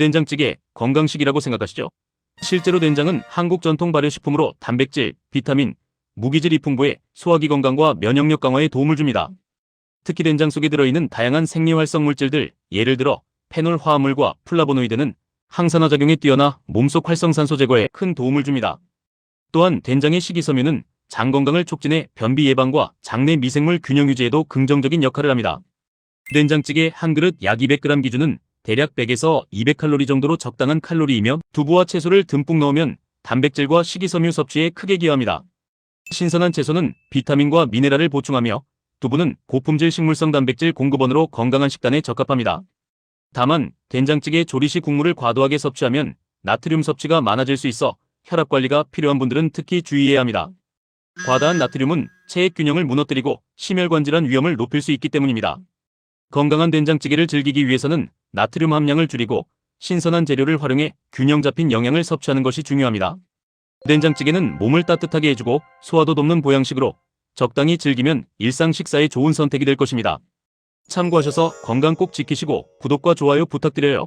된장찌개 건강식이라고 생각하시죠? 실제로 된장은 한국 전통 발효식품으로 단백질, 비타민, 무기질이 풍부해 소화기 건강과 면역력 강화에 도움을 줍니다. 특히 된장 속에 들어있는 다양한 생리활성 물질들, 예를 들어 페놀 화합물과 플라보노이드는 항산화 작용에 뛰어나 몸속 활성산소 제거에 큰 도움을 줍니다. 또한 된장의 식이섬유는 장 건강을 촉진해 변비 예방과 장내 미생물 균형 유지에도 긍정적인 역할을 합니다. 된장찌개 한 그릇 약 200g 기준은 대략 100에서 200칼로리 정도로 적당한 칼로리이며 두부와 채소를 듬뿍 넣으면 단백질과 식이섬유 섭취에 크게 기여합니다. 신선한 채소는 비타민과 미네랄을 보충하며 두부는 고품질 식물성 단백질 공급원으로 건강한 식단에 적합합니다. 다만 된장찌개 조리 시 국물을 과도하게 섭취하면 나트륨 섭취가 많아질 수 있어 혈압 관리가 필요한 분들은 특히 주의해야 합니다. 과다한 나트륨은 체액 균형을 무너뜨리고 심혈관 질환 위험을 높일 수 있기 때문입니다. 건강한 된장찌개를 즐기기 위해서는 나트륨 함량을 줄이고 신선한 재료를 활용해 균형 잡힌 영양을 섭취하는 것이 중요합니다. 된장찌개는 몸을 따뜻하게 해주고 소화도 돕는 보양식으로 적당히 즐기면 일상 식사에 좋은 선택이 될 것입니다. 참고하셔서 건강 꼭 지키시고 구독과 좋아요 부탁드려요.